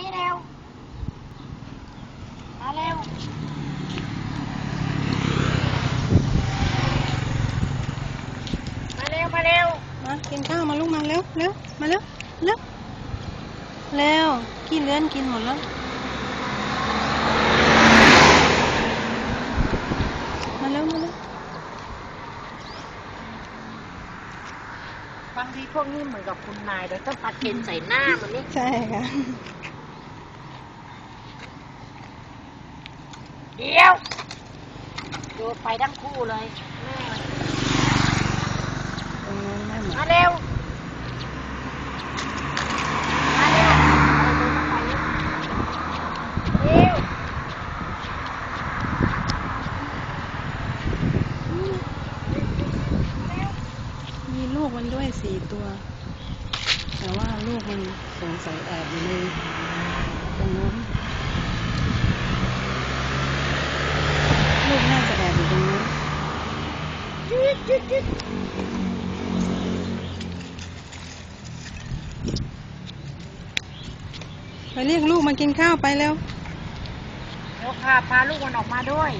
นี่เร็ว มาเร็ว มาเร็ว มาเร็ว มากินข้าวมาลูกมาเร็วเร็วมาเร็วเร็วเร็วกินเลื่อนกินหมดแล้ว มาเร็วมาเร็วบางทีพวกนี้เหมือนกับคุณนายเดี๋ยวต้องปาเกนใส่หน้ามันนี่ ใช่ค่ะ เดี๋ยวโดนไปทั้งคู่เลยแม่ตรงนั้นได้หมดมาเร็ว มาเร็วเร็วมีลูกมันด้วยสี่ตัว แต่ว่าลูกมันสงสัยแอบอยู่ในตรงนู้นลูกน่าจะแอบอยู่ตรงนู้น จุดจุดจุด ไปเรียกลูกมากินข้าวไปแล้วเดี๋ยวพาพาลูกมันออกมาด้วย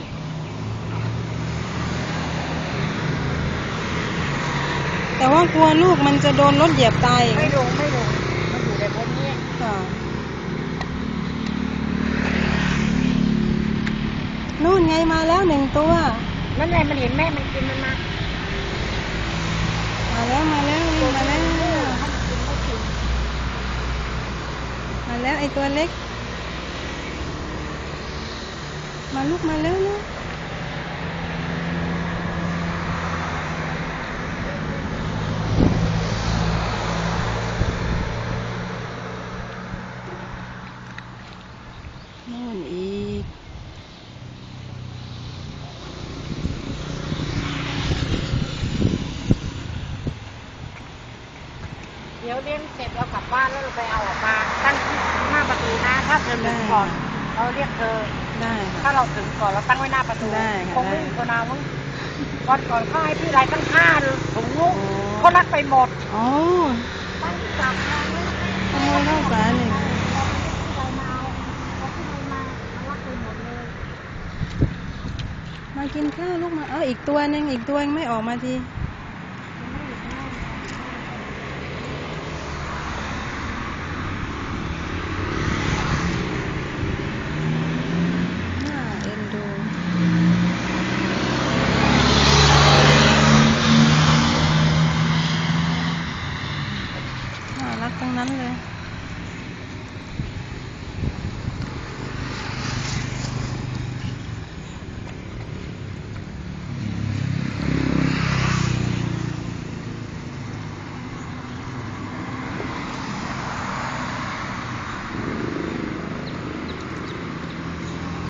แต่ว่ากลัวลูกมันจะโดนรถเหยียบตายอีกไม่ลงไม่ลงมันอยู่ในบนนี้ค่ะนู่นไงมาแล้วหนึ่งตัว นั่นไงมันเห็นแม่มันกินมันมามา แล้วมาแล้ววิ่งมาแล้วให้มันกินไม่กินมาแล้วไอตัวเล็ก มาลูกมาแล้วลูกนู่นอีก เดี๋ยวเลี้ยงเสร็จเรากลับบ้านแล้วเราไปเอาออกมาตั้งที่หน้าประตูนะ ถ้าเธอถึงก่อนเราเรียกเธอ ได้ถ้าค่ะ เราถึงก่อนเราตั้งไว้หน้าประตูได้ค่ะคงไม่ได้ มีคนเอามั้งวันก่อนเขาให้พี่ไรตั้งห้าถุงลูกโอ้เขารักไปหมดอ๋อตั้งสามครั้งเลยขโมยข้าวสารอีกพี่ไรมาเอาเอาพี่ไรมามันรักไปหมดเลยมากินข้าวลูกมา เอาอีกตัวหนึ่งอีกตัวยังไม่ออกมาที